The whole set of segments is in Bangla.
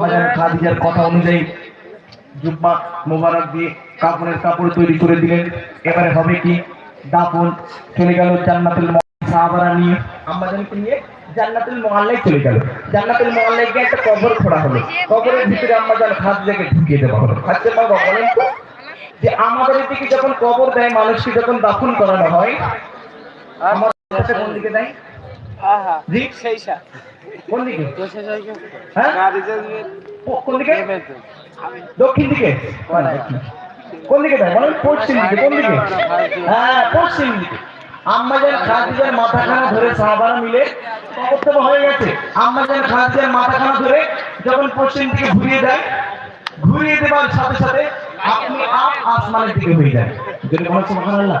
খাদিজার কথা অনুযায়ী জুব্বা মোবারক দিয়ে কাপড়ের কাপড় তৈরি করে দিলেন। এবারে হবে কি? দাফন চলে গেল জান্নাতুল সাহাবারা নিয়ে। আম্মাজানকে নিয়ে জান্নাতুল মহল্লায় চলে গেল। জান্নাতুল মহল্লায় গিয়ে একটা কবর খোঁড়া হলো। কবরের ভিতরে আম্মাজান খাদিজাকে ঢুকিয়ে দেওয়া হলো। খাদিজা বাবা বলেন তো যে আমাদের দিকে যখন কবর দেয় মানুষকে যখন দাফন করানো হয় আমার কোন দিকে দেয়? আহা জি? সেই সা কোন দিকে? হ্যাঁ? কোন দিকে? দক্ষিণ দিকে? কোন দিকে? দেয় বলেন পশ্চিম দিকে কোন দিকে? হ্যাঁ পশ্চিম দিকে। আম্মাজান খাদিজার মাথাখানা ধরে সাহাবারা মিলে কবরতব হয়ে গেছে। আম্মাজান খাদিজার মাথাখানা ধরে যখন পশ্চিম দিকে ঘুরিয়ে দেয় ঘুরিয়ে দেবার সাথে সাথে আপনি আপ আসমানের দিকে হয়ে যায় যদি বলেন সুবহানাল্লাহ।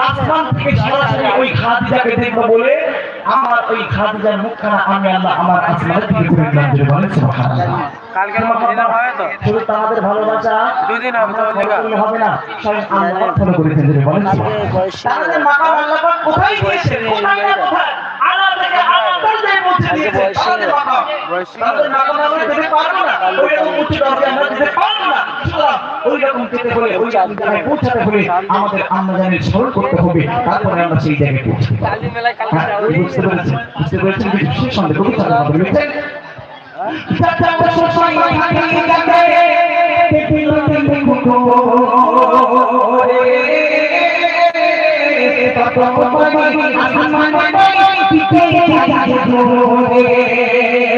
আসমান থেকে সরাসরি ওই খাদিজাকে দেখব বলে আমার ওই খাদিজার মুখখানা আমি আল্লাহ আমার আসমানের দিকে ঘুরে দিলাম বলে সুবহানাল্লাহ। কালকের মধ্যে দিন হবে তো? শুধু তাদের ভালোবাসা হবে আমরা follow করলে হবে না স্বয়ং আল্লাহ ফলো করেছেন যেটা বলেন তাহলে মাকাম আল্লাহ পাক কোথায় দিয়েছেন কোথায় না কোথায় আল্লাহ থেকে আল্লাহ পর্যায়ে পৌঁছে দিয়েছেন তাদের মাকাম তাদের মাকাম আমরা যেতে পারব না। ওই উচ্চ দরজা আমরা যেতে পারব না সুতরাং রকম হলে ওই জায়গায় পৌঁছাতে হলে আমাদের আম্মাজানের স্মরণ করতে হবে তারপরে আমরা সেই জায়গায় পৌঁছতে হ্যাঁ, বুঝতে পেরেছেন বুঝতে পেরেছেন কি সন্দেহ কবিতা আমাদের বুঝছেন বলেন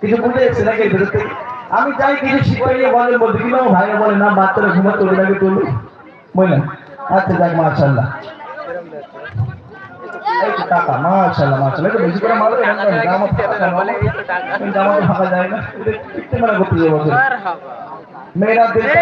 কিছু বুঝে এসছে নাকি এর থেকে? আমি চাই কিছু শিখাই নিয়ে বলেন বলতে কিন্তু আমার ভাইরা বলে না বাচ্চারা ঘুমা তোলে নাকি তুলবে বুঝলেন আচ্ছা যাক মাশাল্লাহ টাকা বেশি করে মারবে ফাঁকা যায় না। কিনতে